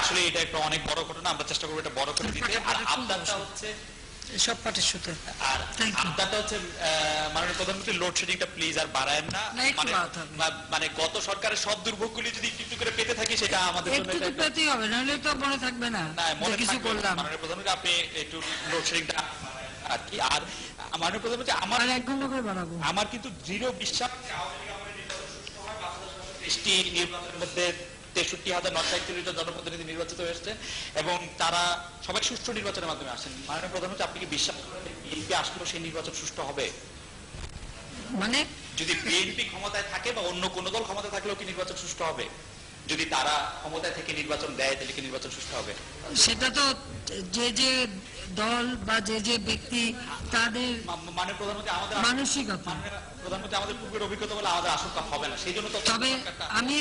আসলে এটা একটা অনেক বড় ঘটনা, আমরা চেষ্টা করব এটা বড় করে দিতে। আর আপনারটা হচ্ছে সব পাঠের সুতো আর. আবদারটা হচ্ছে মাননীয় প্রধানমন্ত্রী লোডশেডিংটা প্লিজ আর বাড়ায়েন না। মানে মানে গত সরকারের সব দুর্ভোগগুলি যদি একটু করে পেতে থাকি সেটা আমাদের জন্য একটু পেতেই হবে নাহলে তো মনে থাকবে না। মনে কিছু করলাম। মাননীয় প্রধানমন্ত্রী আপনি একটু লোডশেডিংটা আর কি আর মাননীয় প্রধানমন্ত্রী আমার এক ঘণ্টা করে বাড়াবো। আমার কিন্তু দৃঢ় বিশ্বাস দেশটি নির্বাচনের মধ্যে তেষট্টি হাজার নশো একচল্লিশ জন জনপ্রতিনিধি নির্বাচিত হয়েছে এবং তারা সবাই সুষ্ঠু নির্বাচনের মাধ্যমে আসেন। মাননীয় প্রধানমন্ত্রী আপনি কি বিশ্বাস করেন বিএনপি আসলেও সেই নির্বাচন সুষ্ঠু হবে? মানে? যদি বিএনপি ক্ষমতায় থাকে বা অন্য কোন দল ক্ষমতায় থাকলেও কি নির্বাচন সুষ্ঠু হবে? যদি তারা ক্ষমতায় থেকে নির্বাচন দেয় তাহলে কি নির্বাচন সুষ্ঠু হবে? সেটা তো যে যে দল বা যে যে ব্যক্তি তাদের মানে প্রধানমন্ত্রী আমাদের মানসিকতা। প্রধানমন্ত্রী আমাদের পূর্বের অভিজ্ঞতা বলে আমাদের আশঙ্কা হবে না। সেই জন্য তো তবে আমি